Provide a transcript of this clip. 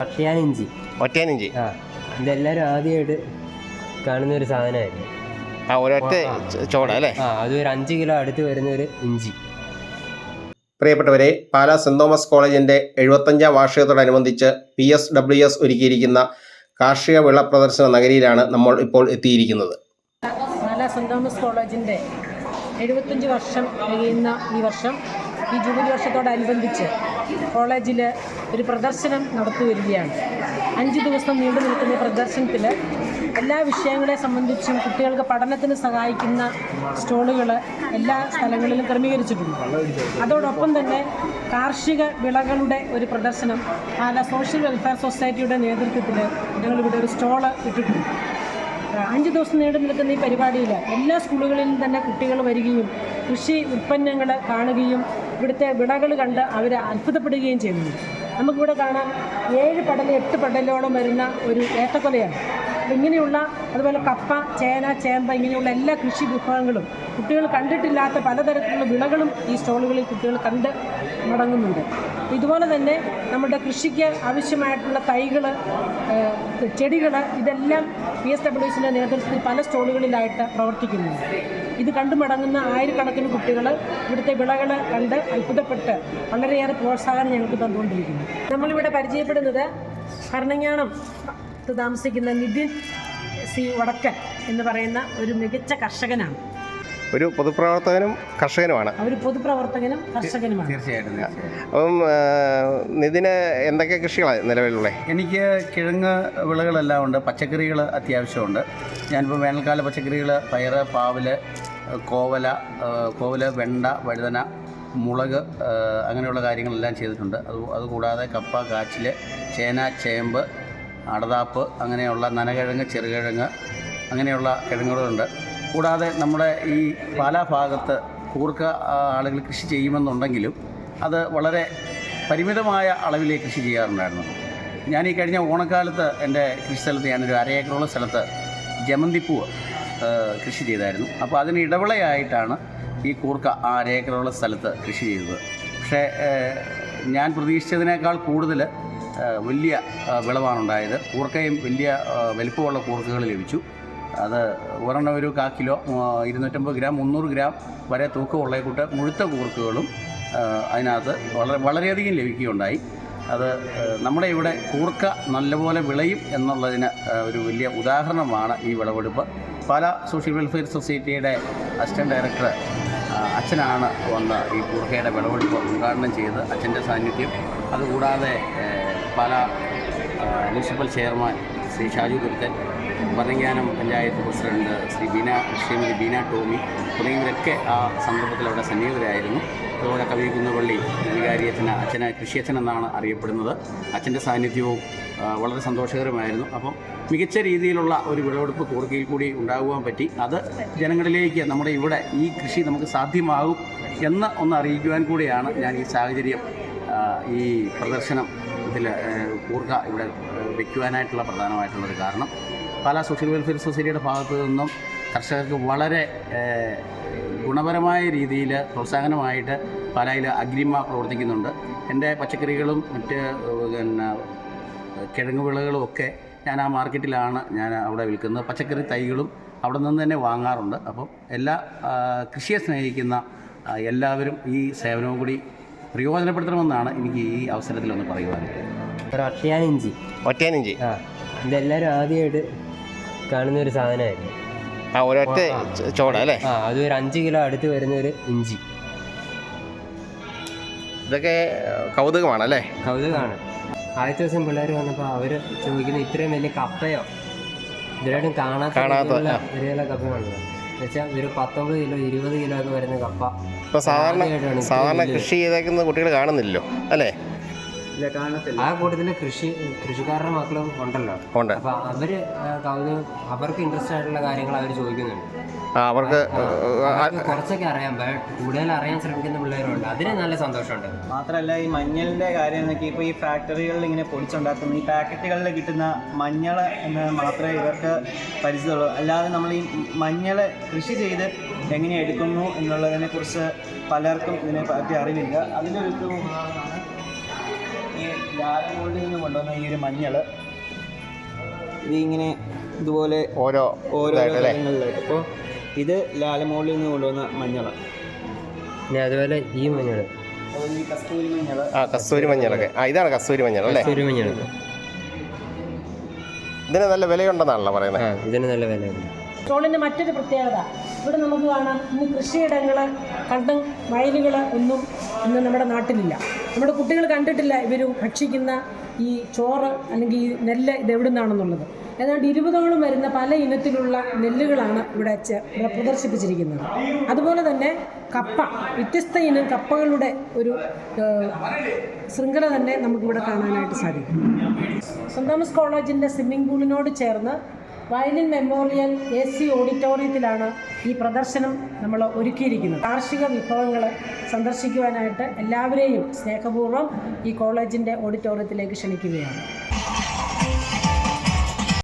പട്ടിയാനിഞ്ചി. ഒറ്റയാനിഞ്ചി ആ ഇതെല്ലാവരും ആദ്യമായിട്ട് കാണുന്ന ഒരു സാധനമായിരുന്നു. ആ ഒരൊറ്റ ചോട അല്ലേ? ആ അത് ഒരു അഞ്ച് കിലോ അടുത്ത് വരുന്ന ഒരു ഇഞ്ചി. പ്രിയപ്പെട്ടവരെ പാലാ സെന്റ് തോമസ് കോളേജിന്റെ എഴുപത്തഞ്ചാം വാർഷികത്തോടനുബന്ധിച്ച് പി എസ് ഡബ്ല്യു എസ് ഒരുക്കിയിരിക്കുന്ന കാർഷിക വിള പ്രദർശന നഗരിയിലാണ് നമ്മൾ ഇപ്പോൾ എത്തിയിരിക്കുന്നത്. പാലാ സെന്റ് തോമസ് കോളേജിന്റെ എഴുപത്തഞ്ച് വർഷം കഴിയുന്ന ഈ വർഷം ഈ ജൂബിലി വർഷത്തോടനുബന്ധിച്ച് കോളേജിൽ ഒരു പ്രദർശനം നടത്തി വരികയാണ് അഞ്ച് ദിവസം നീണ്ടു നിൽക്കുന്ന പ്രദർശനത്തിൽ എല്ലാ വിഷയങ്ങളെ സംബന്ധിച്ചും കുട്ടികൾക്ക് പഠനത്തിന് സഹായിക്കുന്ന സ്റ്റോളുകൾ എല്ലാ സ്ഥലങ്ങളിലും ക്രമീകരിച്ചിട്ടുണ്ട്. അതോടൊപ്പം തന്നെ കാർഷിക വിളകളുടെ ഒരു പ്രദർശനം പാല സോഷ്യൽ വെൽഫെയർ സൊസൈറ്റിയുടെ നേതൃത്വത്തിൽ ഞങ്ങളിവിടെ ഒരു സ്റ്റോൾ ഇട്ടിട്ടുണ്ട്. അഞ്ച് ദിവസം നീണ്ടു നിൽക്കുന്ന ഈ പരിപാടിയിൽ എല്ലാ സ്കൂളുകളിലും തന്നെ കുട്ടികൾ വരികയും കൃഷി ഉൽപ്പന്നങ്ങൾ കാണുകയും ഇവിടുത്തെ വിളകൾ കണ്ട് അവർ അത്ഭുതപ്പെടുകയും ചെയ്യുന്നു. നമുക്കിവിടെ കാണാം ഏഴ് പടൽ എട്ട് പടലോളം വരുന്ന ഒരു ഏത്തക്കൊലയാണ്. ഇങ്ങനെയുള്ള അതുപോലെ കപ്പ ചേന ചേമ്പ ഇങ്ങനെയുള്ള എല്ലാ കൃഷി വിഭവങ്ങളും കുട്ടികൾ കണ്ടിട്ടില്ലാത്ത പലതരത്തിലുള്ള വിളകളും ഈ സ്റ്റോളുകളിൽ കുട്ടികൾ കണ്ട് മടങ്ങുന്നുണ്ട്. ഇതുപോലെ തന്നെ നമ്മുടെ കൃഷിക്ക് ആവശ്യമായിട്ടുള്ള തൈകൾ ചെടികൾ ഇതെല്ലാം പി എസ് ഡബ്ല്യുസിന്റെ നേതൃത്വത്തിൽ പല സ്റ്റോളുകളിലായിട്ട് പ്രവർത്തിക്കുന്നുണ്ട്. ഇത് കണ്ടു മടങ്ങുന്ന ആയിരക്കണക്കിന് കുട്ടികൾ ഇവിടുത്തെ വിളകൾ കണ്ട് അത്ഭുതപ്പെട്ട് വളരെയേറെ പ്രോത്സാഹനം ഞങ്ങൾക്ക് തന്നുകൊണ്ടിരിക്കുന്നു. നമ്മളിവിടെ പരിചയപ്പെടുന്നത് ഭരണങ്ങാനം താമസിക്കുന്ന നിതിൻ സി വടക്കൻ എന്ന് പറയുന്ന ഒരു മികച്ച കർഷകനാണ്. ഒരു പൊതുപ്രവർത്തകനും കർഷകനുമാണ്. ഒരു പൊതുപ്രവർത്തകനും കർഷകനുമാണ്. തീർച്ചയായിട്ടും അപ്പം നിതിന് എന്തൊക്കെ കൃഷികളാണ് നിലവിലുള്ളത്? എനിക്ക് കിഴങ്ങ് വിളകളെല്ലാം ഉണ്ട് പച്ചക്കറികൾ അത്യാവശ്യമുണ്ട്. ഞാനിപ്പോൾ വേനൽക്കാല പച്ചക്കറികൾ പയറ് പാവൽ കോവല കോവല വെണ്ട വഴുതന മുളക് അങ്ങനെയുള്ള കാര്യങ്ങളെല്ലാം ചെയ്തിട്ടുണ്ട്. അത് അതുകൂടാതെ കപ്പ കാച്ചിൽ ചേന ചേമ്പ് അടതാപ്പ് അങ്ങനെയുള്ള നനകിഴങ്ങ് ചെറുകിഴങ്ങ് അങ്ങനെയുള്ള കിഴങ്ങുകളുണ്ട്. കൂടാതെ നമ്മുടെ ഈ പാലാ ഭാഗത്ത് കൂർക്ക ആളുകൾ കൃഷി ചെയ്യുമെന്നുണ്ടെങ്കിലും അത് വളരെ പരിമിതമായ അളവിലേ കൃഷി ചെയ്യാറുണ്ടായിരുന്നു. ഞാൻ ഈ കഴിഞ്ഞ ഓണക്കാലത്ത് എന്റെ കൃഷി സ്ഥലത്ത് ഞാനൊരു അര ഏക്കറോളം സ്ഥലത്ത് ജമന്തിപ്പൂവ് കൃഷി ചെയ്തായിരുന്നു. അപ്പോൾ അതിന് ഇടവിളയായിട്ടാണ് ഈ കൂർക്ക ആ അര സ്ഥലത്ത് കൃഷി ചെയ്തത്. പക്ഷേ ഞാൻ പ്രതീക്ഷിച്ചതിനേക്കാൾ കൂടുതൽ വലിയ വിളവാണുണ്ടായത്. കൂർക്കയും വലിയ വലിപ്പമുള്ള കൂർക്കകൾ ലഭിച്ചു. അത് ഒരെണ്ണം ഒരു കാ കിലോ ഇരുന്നൂറ്റമ്പത് ഗ്രാം മുന്നൂറ് ഗ്രാം വരെ തൂക്കമുള്ള കൂട്ട് മുഴുത്ത കൂർക്കുകളും അതിനകത്ത് വളരെ വളരെയധികം ലഭിക്കുകയുണ്ടായി. അത് നമ്മുടെ ഇവിടെ കൂർക്ക നല്ലപോലെ വിളയും എന്നുള്ളതിന് ഒരു വലിയ ഉദാഹരണമാണ് ഈ വിളവെടുപ്പ്. പല സോഷ്യൽ വെൽഫെയർ സൊസൈറ്റിയുടെ അസിസ്റ്റന്റ് ഡയറക്ടർ അച്ഛനാണ് വന്ന് ഈ കൂർക്കയുടെ വിളവെടുപ്പ് ഉദ്ഘാടനം ചെയ്ത് അച്ഛന്റെ സാന്നിധ്യം. അതുകൂടാതെ പല municipal chairman Shri Shaju Thuruthan Bharananganam panchayat president Shri Beena Shrimati Beena Tomy തുടങ്ങിയവരൊക്കെ ആ സന്ദർഭത്തിൽ അവിടെ സന്നിഹിതരായിരുന്നു. അതുപോലെ കവി കുന്നപ്പള്ളി വികാരി അച്ഛന അച്ഛനെ കൃഷിയച്ഛൻ എന്നാണ് അറിയപ്പെടുന്നത്. അച്ഛന്റെ സാന്നിധ്യവും വളരെ സന്തോഷകരമായിരുന്നു. അപ്പം മികച്ച രീതിയിലുള്ള ഒരു വിളവെടുപ്പ് കൂർക്കയിൽ കൂടി ഉണ്ടാകുവാൻ പറ്റി. അത് ജനങ്ങളിലേക്ക് നമ്മുടെ ഇവിടെ ഈ കൃഷി നമുക്ക് സാധ്യമാകും എന്ന് ഒന്ന് അറിയിക്കുവാൻ കൂടിയാണ് ഞാൻ ഈ സാഹചര്യം ഈ പ്രദർശനം ഇതിൽ കൂർക്ക ഇവിടെ വയ്ക്കുവാനായിട്ടുള്ള പ്രധാനമായിട്ടുള്ളൊരു കാരണം. പല സോഷ്യൽ വെൽഫെയർ സൊസൈറ്റിയുടെ ഭാഗത്തു നിന്നും കർഷകർക്ക് വളരെ ഗുണപരമായ രീതിയിൽ പ്രോത്സാഹനമായിട്ട് പാലായിൽ അഗ്രിമ പ്രവർത്തിക്കുന്നുണ്ട്. എന്റെ പച്ചക്കറികളും മറ്റ് പിന്നെ കിഴങ്ങ് വിളകളും ഒക്കെ ഞാൻ ആ മാർക്കറ്റിലാണ് ഞാൻ അവിടെ വിൽക്കുന്നത്. പച്ചക്കറി തൈകളും അവിടെ നിന്ന് തന്നെ വാങ്ങാറുണ്ട്. അപ്പം എല്ലാ കൃഷിയെ സ്നേഹിക്കുന്ന എല്ലാവരും ഈ സേവനവും കൂടി പ്രയോജനപ്പെടുത്തണമെന്നാണ് എനിക്ക് ഈ അവസരത്തിലൊന്ന് പറയുവാനുള്ളത് ഒരു ഒറ്റയാനിഞ്ചി. ഒറ്റയാനിഞ്ചി. ആ ഇതെല്ലാവരും ആദ്യമായിട്ട് കാണുന്ന ഒരു സാധനമായിരുന്നു. ആ ഒരൊറ്റ ചോട അല്ലേ? ആ അത് ഒരു അഞ്ച് കിലോ അടുത്ത് വരുന്ന ഒരു ഇഞ്ചി. ഇതൊക്കെ കൗതുകമാണ് അല്ലേ? കൗതുകമാണ്. ആദ്യത്തെ ദിവസം പിള്ളേർ വന്നപ്പോൾ അവർ ചോദിക്കുന്നത് ഇത്രയും വലിയ കപ്പയോ? ഇതിലായിട്ടും കാണാത്ത കാണാത്ത, ഒരു. വലിയ കപ്പയാണല്ലോ. എന്നുവെച്ചാൽ ഒരു പത്തൊമ്പത് കിലോ ഇരുപത് കിലോ ഒക്കെ വരുന്ന കപ്പ. ഇപ്പോൾ സാധാരണ സാധാരണ കൃഷി ചെയ്തേക്കുന്ന കുട്ടികൾ കാണുന്നില്ലല്ലോ അല്ലേ? ആ കൂട്ടത്തിൽ കൃഷി കൃഷിക്കാരുടെ മക്കളും ഉണ്ടല്ലോ. ഉണ്ട്. അപ്പൊ അവർ അവർക്ക് ഇൻട്രസ്റ്റ് ആയിട്ടുള്ള കാര്യങ്ങൾ അവർ ചോദിക്കുന്നുണ്ട്. അവർക്ക് കുറച്ചൊക്കെ അറിയാം. കൂടുതൽ അറിയാൻ ശ്രമിക്കുന്ന പിള്ളേരുണ്ട്. അതിന് നല്ല സന്തോഷമുണ്ട്. മാത്രമല്ല ഈ മഞ്ഞളിന്റെ കാര്യം എന്നൊക്കെ ഇപ്പൊ ഈ ഫാക്ടറികളിൽ ഇങ്ങനെ പൊടിച്ചുണ്ടാക്കുന്ന ഈ പാക്കറ്റുകളിൽ കിട്ടുന്ന മഞ്ഞൾ എന്ന് മാത്രമേ ഇവർക്ക് പരിചയമുള്ളൂ. അല്ലാതെ നമ്മൾ ഈ മഞ്ഞൾ കൃഷി ചെയ്ത് എങ്ങനെ എടുക്കുന്നു എന്നുള്ളതിനെക്കുറിച്ച് പലർക്കും ഇതിനെ പറ്റി അറിവില്ല. അതിന്റെ ഒരു ഉദാഹരണമാണ് ഈ ലാലമോളിൽ നിന്ന് കൊണ്ടുവന്ന ഈ ഒരു മഞ്ഞൾ. ഇതിങ്ങനെ ഇങ്ങനെ ഇതുപോലെ ഓരോ ഓരോ കാര്യങ്ങളിലായിട്ട്. ഇപ്പോൾ ഇത് ലാലമോളിൽ നിന്ന് കൊണ്ടുവന്ന മഞ്ഞളാണ് പിന്നെ അതുപോലെ ഈ മഞ്ഞൾ. അതുപോലെ ഈ കസ്തൂരി മഞ്ഞൾ. ആ കസ്തൂരി മഞ്ഞളൊക്കെ. ആ ഇതാണ് കസ്തൂരി മഞ്ഞൾ അല്ലേ? കസ്തൂരി മഞ്ഞൾ. ഇതിന് നല്ല വിലയുണ്ടെന്നാണല്ലോ പറയുന്നത്. ഇതിന് നല്ല വിലയുണ്ട്. ട്രോളിന്റെ മറ്റൊരു പ്രത്യേകത. ഇവിടെ നമുക്ക് കാണാം ഇന്ന് കൃഷിയിടങ്ങൾ കണ്ടം വയലുകൾ ഒന്നും ഇന്ന് നമ്മുടെ നാട്ടിലില്ല. നമ്മുടെ കുട്ടികൾ കണ്ടിട്ടില്ല ഇവർ ഭക്ഷിക്കുന്ന ഈ ചോറ് അല്ലെങ്കിൽ ഈ നെല്ല് ഇത് എവിടെ നിന്നാണെന്നുള്ളത് ഏതാണ്ട് ഇരുപതോളം വരുന്ന പല ഇനത്തിലുള്ള നെല്ലുകളാണ് ഇവിടെ ഇവിടെ പ്രദർശിപ്പിച്ചിരിക്കുന്നത്. അതുപോലെ തന്നെ കപ്പ വ്യത്യസ്ത ഇനം കപ്പകളുടെ ഒരു ശൃംഖല തന്നെ നമുക്കിവിടെ കാണാനായിട്ട് സാധിക്കും. സെന്റ് തോമസ് കോളേജിന്റെ സ്വിമ്മിംഗ് പൂളിനോട് ചേർന്ന് വയലിൻ മെമ്മോറിയൽ എ സി ഓഡിറ്റോറിയത്തിലാണ് ഈ പ്രദർശനം നമ്മൾ ഒരുക്കിയിരിക്കുന്നത്. കാർഷിക വിഭവങ്ങൾ സന്ദർശിക്കുവാനായിട്ട് എല്ലാവരെയും സ്നേഹപൂർവം ഈ കോളേജിന്റെ ഓഡിറ്റോറിയത്തിലേക്ക് ക്ഷണിക്കുകയാണ്.